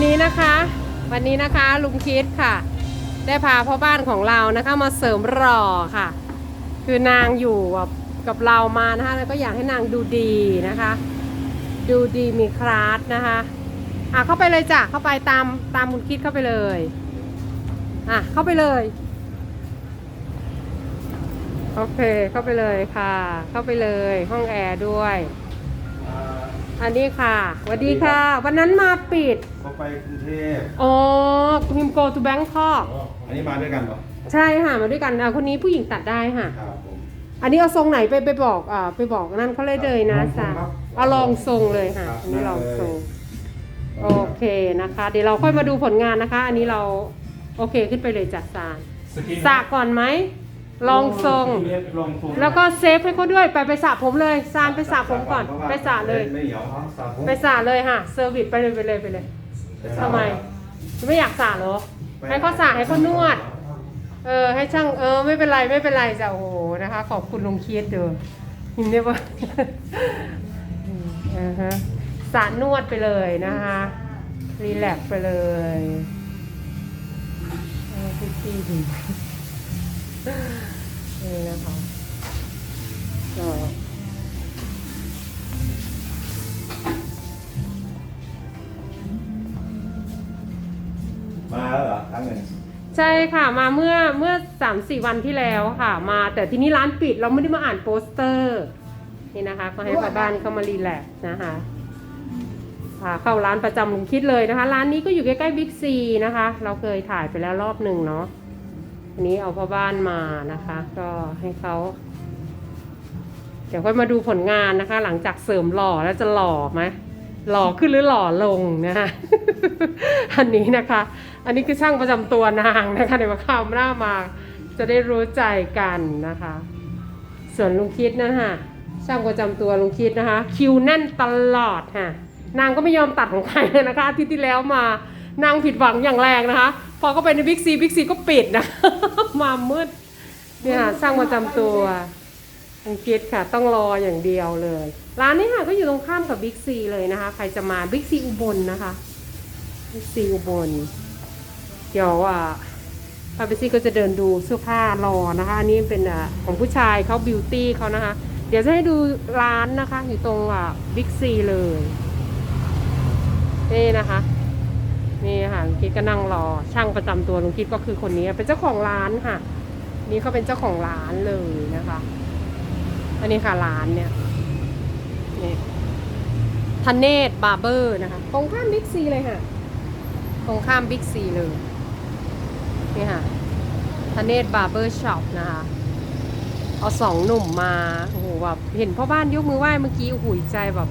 วันนี้นะคะ วันนี้นะคะลุงคิดค่ะ ได้พาพ่อบ้านของเรานะคะ มาเสริมหล่อค่ะ คือนางอยู่กับกับเรามานะคะแล้วก็อยากให้นางดูดีนะคะ ดูดีมีคลาสนะคะอะเข้าไปเลยจ้ะเข้าไปตามตามคุณคิดเข้าไปเลยอะเข้าไปเลยโอเคเข้าไปเลยค่ะ เข้าไปเลยห้องแอร์ด้วย อันนี้ค่ะสวัสดีค่ะ วันนั้นมาปิดเขาไปกรุงเทพอ๋อพิมโกทูแบงคอกอันนี้มาด้วยกันเหรอใช่ค่ะมาด้วยกันอะคนนี้ผู้หญิงตัดได้ค่ะ ครับผมอันนี้เอาทรงไหนไปไปบอกอ่าไปบอกนั่นเขาเลยเลยนะสาเอาลองทรงเลยค่ะอันนี้ลองทรงโอเคนะคะ เดี๋ยวเราค่อยมาดูผลงานนะคะ อันนี้เราโอเคขึ้นไปเลยจัดสารสระก่อนไหม ลองทรงลองทรงแล้วก็เซฟให้เขาด้วยไปไปสระผมเลยซานไปสระผมก่อนพาว่าไปสระเลย ไม่เหนียวสระผมไปสระเลยค่ะเซอร์วิสไปเลยไปเลยไปเลยทำไมไม่อยากสระเหรอ ให้เขาสระให้เขานวด เออ ให้ช่างเออไม่เป็นไรไม่เป็นไรจ้ะโอ้โหนะคะ ขอบคุณลุงเคียดเด้อยินดีว่าอืมอ่าฮะสระนวดไปเลยนะคะรีแลกซ์ไปเลยเออพี่พี่ดี นี่นะคะก็มาแล้วเหรอครั้งหนึ่งใช่ค่ะมาเมื่อเมื่อสามสี่วันที่แล้วค่ะ มาแต่ที่นี่ร้านปิดเราไม่ได้มาอ่านโปสเตอร์นี่นะคะก็ให้พ่อบ้านเข้ามารีแลกซ์นะคะพาเข้าร้านประจำลุงคิดเลยนะคะ ร้านนี้ก็อยู่ใกล้ๆบิ๊กซีนะคะ เราเคยถ่ายไปแล้วรอบหนึ่งเนาะ อันนี้เอาพ่อบ้านมานะคะ ก็ให้เขาเดี๋ยวค่อยมาดูผลงานนะคะ หลังจากเสริมหล่อแล้วจะหล่อไหมหล่อขึ้นหรือหล่อลงนะคะอันนี้นะคะ อันนี้คือช่างประจำตัวนางนะคะเดี๋ยวมาข้าวหน้ามาจะได้รู้ใจกันนะคะ ส่วนลุงคิดนะคะช่างประจำตัวลุงคิดนะคะ คิวแน่นตลอดค่ะนางก็ไม่ยอมตัดของใครเลยนะคะอาทิตย์ที่แล้วมานางผิดหวังอย่างแรงนะคะ พอก็ไปในบิ๊กซีบิ๊กซีก็ปิดนะ มามืดเนี่ยช่างประจำตัวลุงคิดค่ะ ต้องรออย่างเดียวเลย ร้านนี้ค่ะก็อยู่ตรงข้ามกับบิ๊กซีเลยนะคะ ใครจะมาบิ๊กซีอุบลนะคะบิ๊กซีอุบลเดี๋ยวอะพาไปซี่ก็จะเดินดูเสื้อผ้ารอนะคะ อันนี้เป็นอะของผู้ชายเขาบิวตี้เขานะคะ เดี๋ยวจะให้ดูร้านนะคะ อยู่ตรงอะบิ๊กซีเลยนี่นะคะ นี่ค่ะลุงคิดก็นั่งรอ ช่างประจำตัวลุงคิดก็คือคนนี้เป็นเจ้าของร้านค่ะ นี่เขาเป็นเจ้าของร้านเลยนะคะ อันนี้ค่ะร้านเนี่ยนี่ทนเนตบาร์เบอร์นะคะตรงข้ามบิ๊กซีเลยค่ะตรงข้ามบิ๊กซีเลยนี่ค่ะทเนศบาร์เบอร์ช็อปนะคะเอาสองหนุ่มมาโอ้โหแบบเห็นพ่อบ้านยกมือไหว้เมื่อกี้โอ้โหใจแบบ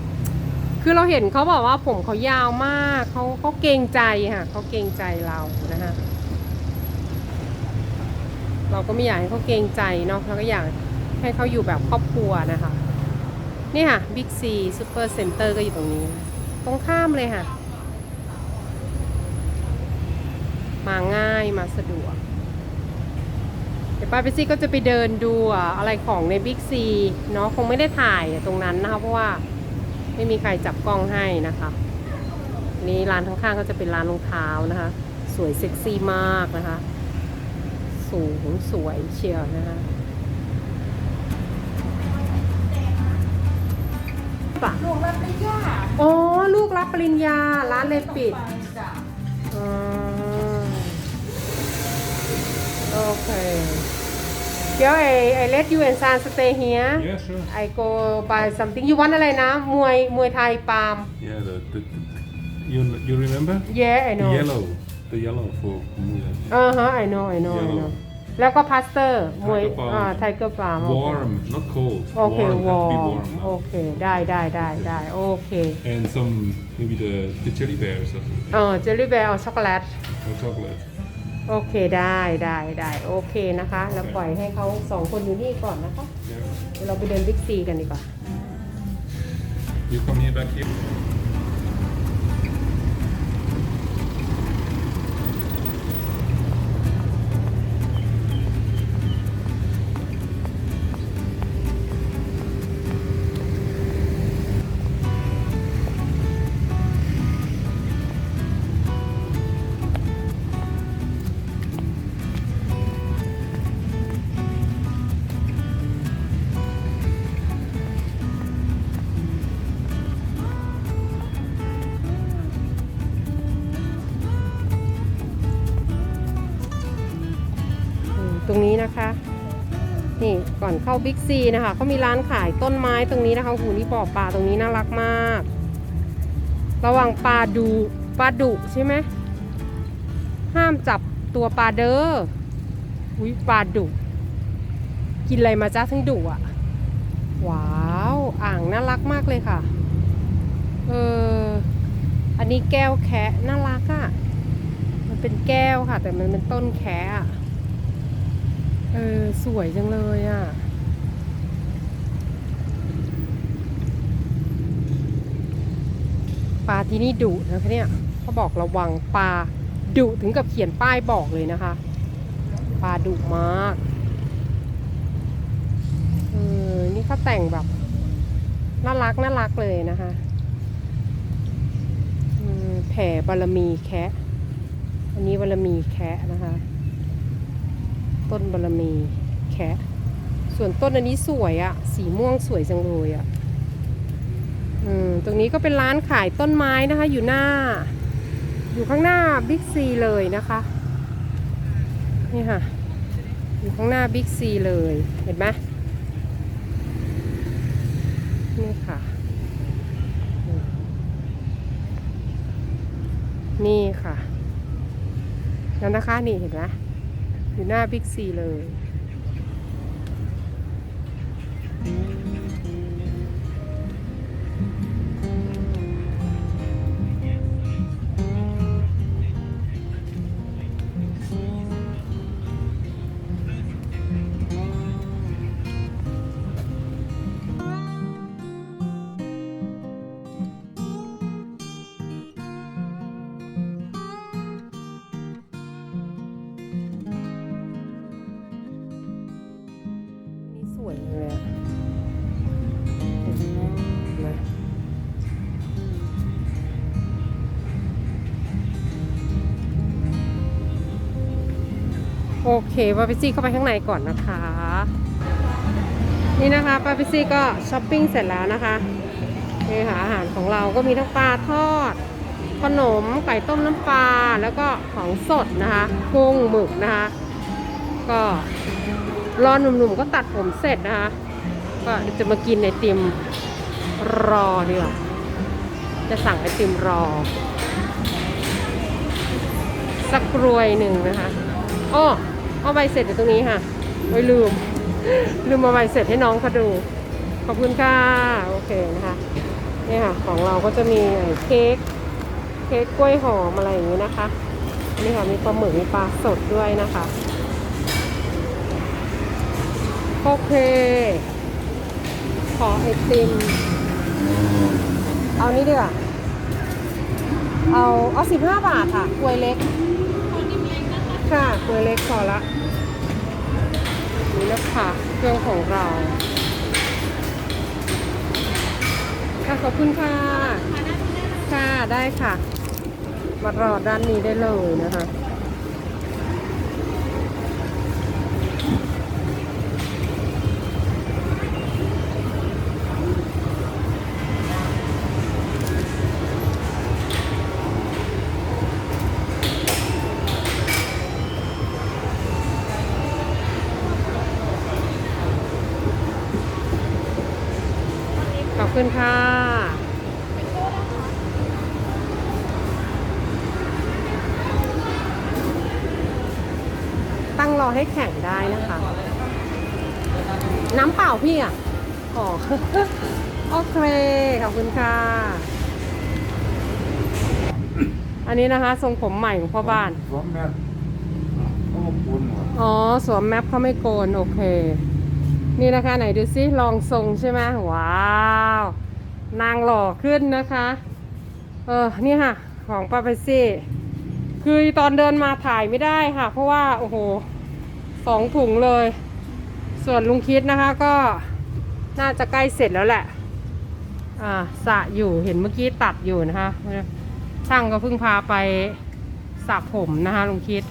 คือเราเห็นเขาบอกว่าผมเขายาวมากเขาเขาเกรงใจค่ะเขาเกรงใจเรานะฮะเราก็ไม่อยากให้เขาเกรงใจเนาะเราก็อยากให้เขาอยู่แบบครอบครัวนะคะ นี่ค่ะบิ๊กซีซูเปอร์เซ็นเตอร์ก็อยู่ตรงนี้ ตรงข้ามเลยค่ะ มาง่ายมาสะดวก เดี๋ยวป้าไปซี่ก็จะไปเดินดูอะไรของในบิ๊กซีเนาะคงไม่ได้ถ่ายตรงนั้นนะคะเพราะว่า ไม่มีใครจับกล้องให้นะคะ นี่ร้านข้างๆก็จะเป็นร้านรองเท้านะคะ สวยเซ็กซี่มากนะคะ สูงสวยเชียวนะคะป่ะลูกรับปริญญาอ๋อลูกรับปริญญา ร้านเลยปิดไ ปจ้ะ Ah. Okay. Yo, I, I let you and San stay here. Yeah, sure. I go buy something. You want อะไรนะ มวย มวยไทยปาล์ม Yeah, the, the, the you you remember? Yeah, I know. The yellow, the yellow for Mulan. อ่าฮะ I know I know I Yellow. know แล้วก็พาสเตอร์ มวย Tiger palm. อ่าไทเกอร์ปาล์ม Warm, not cold. โอเค warm, วอ has to be ร์ warm โอ now. เค ได้ได้ได้ได้โอเค And some maybe the the jelly bears or, เออเจลลี่แบร์เอาช็อกโกแลต or chocolate. โอเคได้ได้ได้โอเคนะคะแล้วปล่อยให้เขาสองคนอยู่นี่ก่อนนะคะ เดี๋ยวเราไปเดินบิ๊กซีกันดีกว่า You come here back here. เข้าบิ๊กซีนะคะเขามีร้านขายต้นไม้ตรงนี้นะคะหูนี่บ่อปลาตรงนี้น่ารักมาก ระวังปลาดูปลาดุใช่ไหมห้ามจับตัวปลาเด้ออุ้ยปลาดุกินอะไรมาจ้าทั้งดุอะว้าวอ่างน่ารักมากเลยค่ะเอออันนี้แก้วแคะน่ารักอะ่ะมันเป็นแก้วค่ะ แต่มันเป็นต้นแคะอะเออสวยจังเลยอะ่ะ ปลาที่นี่ดุนะคะเนี่ยเขาบอกระวังปลาดุถึงกับเขียนป้ายบอกเลยนะคะ ปลาดุมากเออนี่เขาแต่งแบบน่ารักน่ารักเลยนะคะแผ่บารมีแคะอันนี้บารมีแคะนะคะ ต้นบารมีแคะส่วนต้นอันนี้สวยอะสีม่วงสวยจังเลยอะ ตรงนี้ก็เป็นร้านขายต้นไม้นะคะ อยู่หน้า อยู่ข้างหน้าบิ๊กซีเลยนะคะ นี่ค่ะ อยู่ข้างหน้าบิ๊กซีเลย เห็นไหมนี่ค่ะ นี่ค่ะแล้วนะคะ นี่เห็นไหมอยู่หน้าบิ๊กซีเลย เคปาปิซี่เข้าไปข้างในก่อนนะคะ นี่นะคะปาปิซี่ก็ช้อปปิ้งเสร็จแล้วนะคะนี่ค่ะอาหารของเราก็มีทั้งปลาทอด ขนมไก่ต้มน้ำปลาแล้วก็ของสดนะคะกุ้งหมึกนะคะ ก็รอหนุ่มๆก็ตัดผมเสร็จนะคะ ก็จะมากินไอติมรอดีกว่าจะสั่งไอติมรอ สักกรวยหนึ่งนะคะอ้อ เอาใบเสร็จอยู่ตรงนี้ค่ะโอ้ยลืม ลืมเอาใบเสร็จให้น้องเขาดู ขอบคุณค่ะ โอเคนะคะนี่ค่ะ ของเราก็จะมีเค้กเค้กกล้วยหอมอะไรอย่างนี้นะคะ นี่ค่ะ มีปลาหมึกมีปลาสดด้วยนะคะ โอเค ขอไอติม เอานี้ดีกว่าเอา เอาสิบห้าบาทค่ะกล้วยเล็ก เบอร์เล็กพอละ นี่นะคะเครื่องของเรา ค่ะขอบคุณค่ะ ค่ะได้ค่ะ มารอด้านนี้ได้เลยนะคะ อให้แข่งได้นะคะ น้ำเปล่าพี่อะอ๋อโอเคขอบคุณค่ะ อันนี้นะคะ ทรงผมใหม่ของพ่อบ้าน สวมแมสเขาบอกคุณหมดอ๋อ สวมแมปเขาไม่โกน โอเค นี่นะคะ ไหนดูซิลองทรงใช่ไหมว้าว นางหล่อขึ้นนะคะ เออนี่ค่ะ ของปาเปซี่ คือตอนเดินมาถ่ายไม่ได้ค่ะ เพราะว่า โอ้โห สองถุงเลย ส่วนลุงคิดนะคะก็น่าจะใกล้เสร็จแล้วแหละ อ่าสะอยู่เห็นเมื่อกี้ตัดอยู่นะคะช่างก็เพิ่งพาไปสระผมนะคะลุงคิด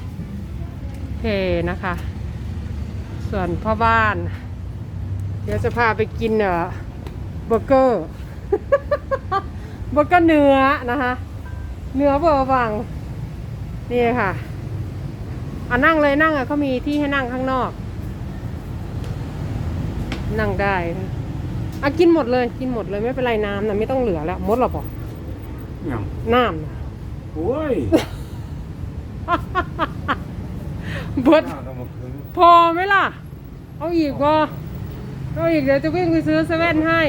โอเคนะคะ ส่วนพ่อบ้าน เดี๋ยวจะพาไปกินเออเบอร์เกอร์เบอร์เกอร์เนื้อนะคะ เนื้อเบอร์วัง นี่ค่ะ อะนั่งเลยนั่งอะเขามีที่ให้นั่งข้างนอก นั่งได้นะอะกินหมดเลย กินหมดเลยไม่เป็นไรน้ำนะไม่ต้องเหลือแล้วหมดหรอปะยังน้ำนะโอ้ยเบิดน่าจะมาคืนพอไหมล่ะ เอาอีกก็เอาอีกเดี๋ยวจะวิ่งไปซื้อเซเว่นให้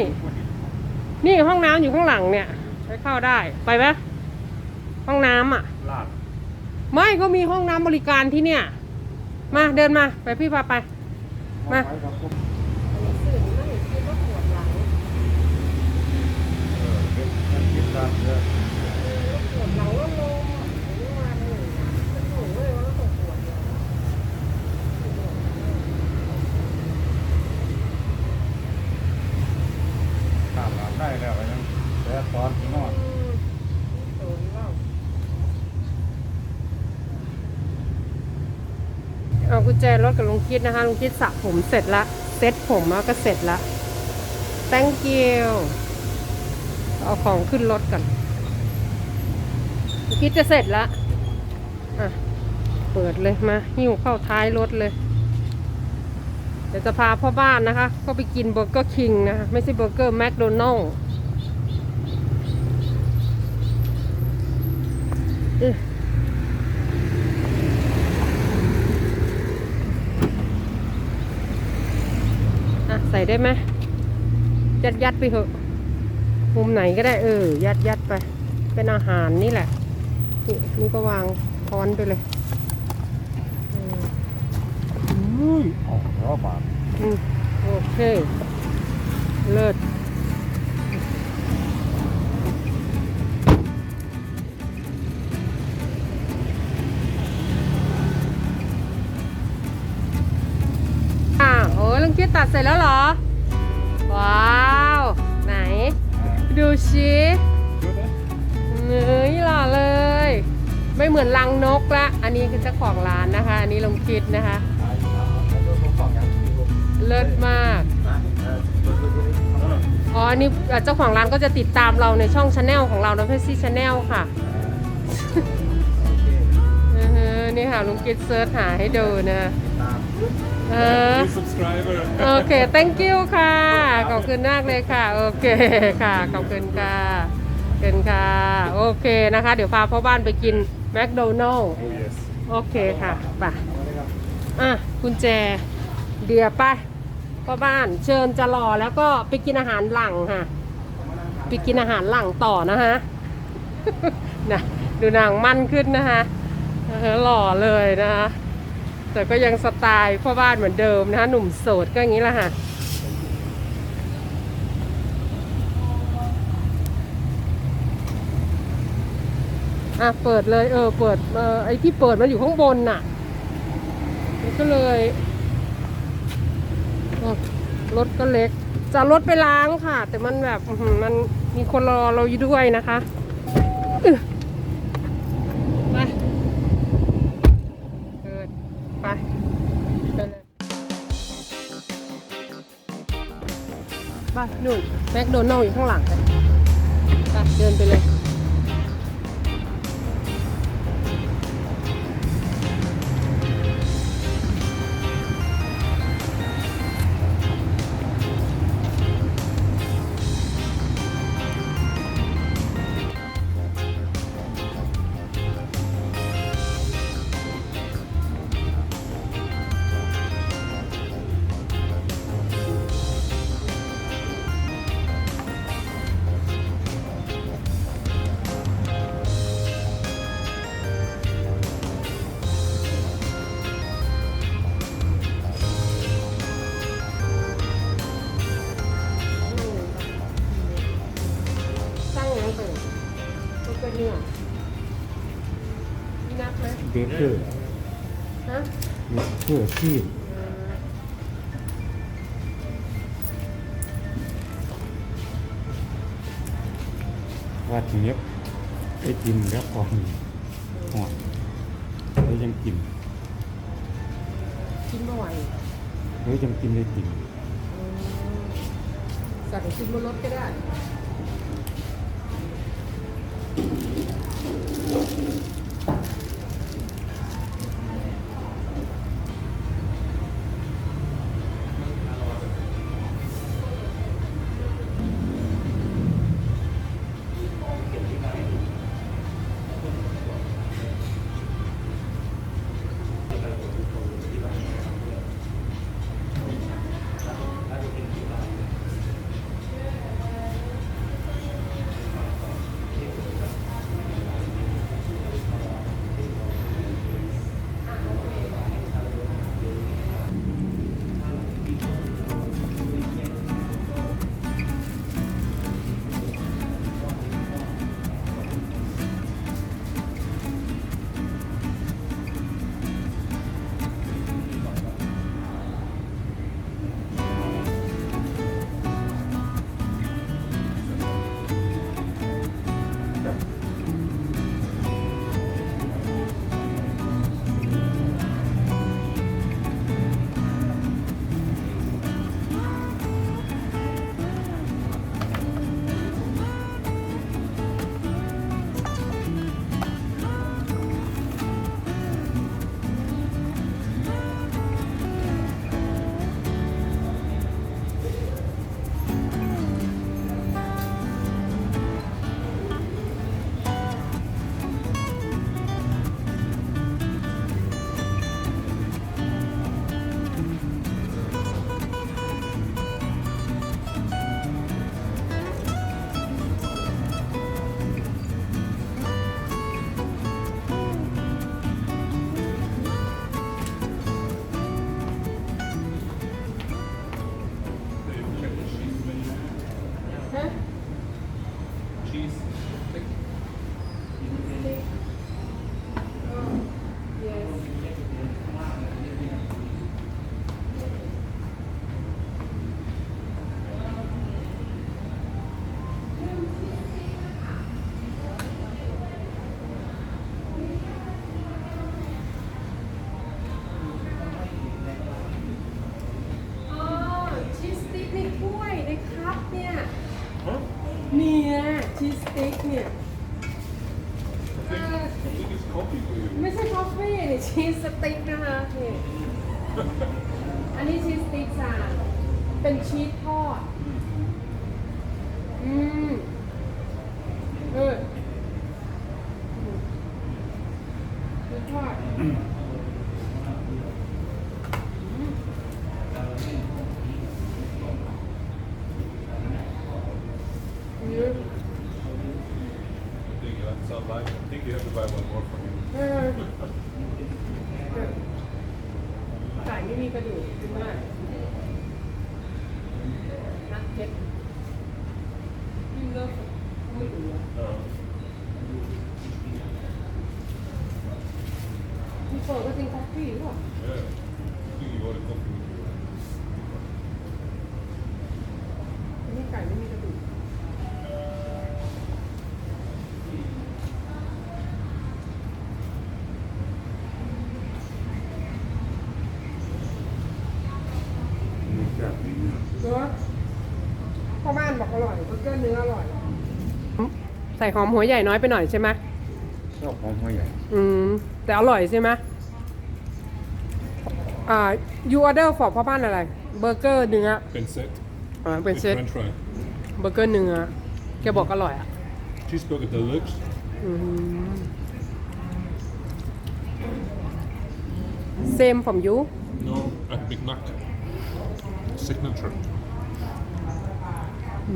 นี่ห้องน้ำอยู่ข้างหลังเนี่ยไปเข้าได้ไปไหมห้องน้ำอะลาด ไม่ก็มีห้องน้ำบริการที่เนี่ย มาเดินมา ไปพี่พาไป มาไปครับผมเออเก็บเงินกินลาดเยอะปวดหลังก็ลงเมื่อวานนี่เป็นหนูเลยว่าตกปวดเลย ตามหลับได้แล้วยังแต่ตอนที่นอน เอากุ ญแจรถกับลุงคิดนะคะลุงคิดสระผมเสร็จละเซ็ตผมแล้วก็เสร็จละ thank you เอาของขึ้นรถกันลุงคิดจะเสร็จละอะเปิดเลยมาหิ้วเข้าท้ายรถเลย เดี๋ยวจะพาพ่อบ้านนะคะ ก็ไปกินเบอร์เกอร์คิงนะคะไม่ใช่เบอร์เกอร์แมคโดนัลล์ ส่ได้ไหมยัดยัดไปเถอะมุมไหนก็ได้เออ ยัดยัดไป เป็นอาหารนี่แหละนี่นี่ก็วางค้อนไปเลยเอออุ้ยออกแล้วบาทอืมโอเค เลิศ คิดตัดเสร็จแล้วเหรอ ว้าว ไหน ดูชิเนื้ยหล่อเลย ไม่เหมือนลังนกละ อันนี้คือเจ้าของร้านนะคะ อันนี้ลุงคิดนะคะ เลิศมาก อ๋ออันนี้เอ่เจ้าของร้านก็จะติดตามเราในช่องชาแนลของเรานะเพซี่ชาแนลค่ะนี่ค่ะลุงกิดเซิร์ชหาให้ดูนะ เออ New subscriber. โอเค thank you ค่ะ ขอบคุณมากเลยค่ะ โอเคค่ะ ขอบคุณค่ะขอบคุณค่ะ โอเคนะคะ เดี๋ยวพาพ่อบ้านไปกินแมคโดนัลล์ Oh yes. โอเคค่ะไปอะกุญแจ เดี๋ยวไปพ่อบ้านเชิญจะรอแล้วก็ไปกินอาหารหลังค่ะ ไปกินอาหารหลังต่อนะฮะนะดูนางมั่นขึ้นนะคะเออหล่อเลยนะคะ แต่ก็ยังสไตล์พ่อบ้านเหมือนเดิมนะคะหนุ่มโสดก็อย่างนี้แหละค่ะอะเปิดเลยเออเปิดเออไอที่เปิดมันอยู่ข้างบนน่ะมันก็เลยรถก็เล็ก จะรถไปล้างค่ะ แต่มันแบบมันมีคนรอเราอยู่ด้วยนะคะ นู่นแมคโดนัลล์อยู่ข้างหลังเลยไปเดินไปเลย นับไหมเบเกอร์ฮะเบเกอร์ที่ว่าทีนี้ไอติมแล้วก่อนหอดแล้วยังกินกินเมื่อไหร่แล้วยังกินไอติมสั่งกินบนรถก็ได้ อืม I think that sounds like. I think you have to buy one more for you. เออไก่ไม่มีกระดูกใช่ไหมนักเก็ตยิ่งเลิกไม่ดูอะ Uh, มีเปิดก็จริงคอฟฟี่หรือเปล่า yeah. I think you want a coffee with you. อันนี้ไก่ไม่มีกระดูก มีแบบนี้ เนื้อพ่อ บ้านบอกอร่อยเบอร์เกอร์เนื้ออร่อย ใส่หอมหัวใหญ่น้อยไปหน่อยใช่ไหมชอบหอมหัวใหญ่อืม แต่อร่อยใช่ไหมอ่า you order for พ่อบ้านอะไร เบอร์เกอร์เนื้อ Pincet. อ่า เป็น with เซต French fry. เบอร์เกอร์เนื้อ แกบอกอร่อยอะ Cheeseburger deluxe. อืม same from you No, at Big Mac. Signature. อื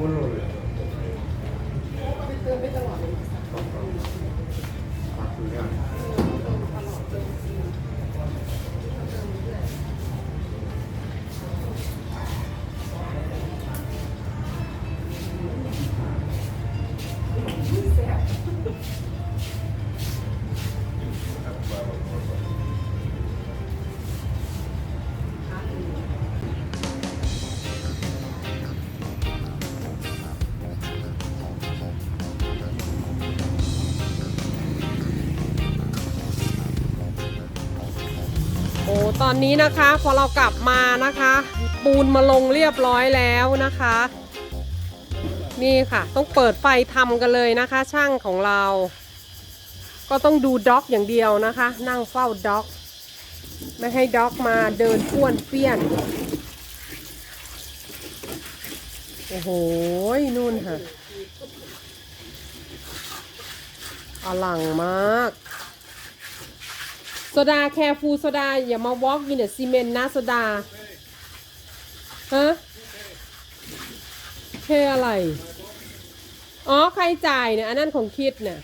กุ้งมั ตอนนี้นะคะพอเรากลับมานะคะ ปูนมาลงเรียบร้อยแล้วนะคะ นี่ค่ะ ต้องเปิดไฟทำกันเลยนะคะ ช่างของเรา ก็ต้องดูด็อกอย่างเดียวนะคะ นั่งเฝ้าด็อก ไม่ให้ด็อกมาเดินป้วนเปี้ยนโอ้โหนู่นค่ะอลังมาก โซดาแคฟูโซดา อย่ามาวอล์กอินเดอะซีเมนต์นะโซดา ฮะเคอะไร อ๋อ ใครจ่ายเนี่ย อันนั้นของคิดเนี่ย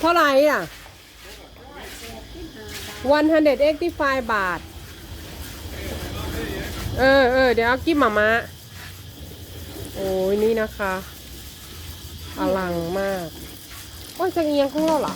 เท่าไหร่อะ185บาท เออเออเดี๋ยวเอากิมมามาโอ้ยนี่นะคะ อลังมาก โอ้ยจะเอียงข้างเราเหรอ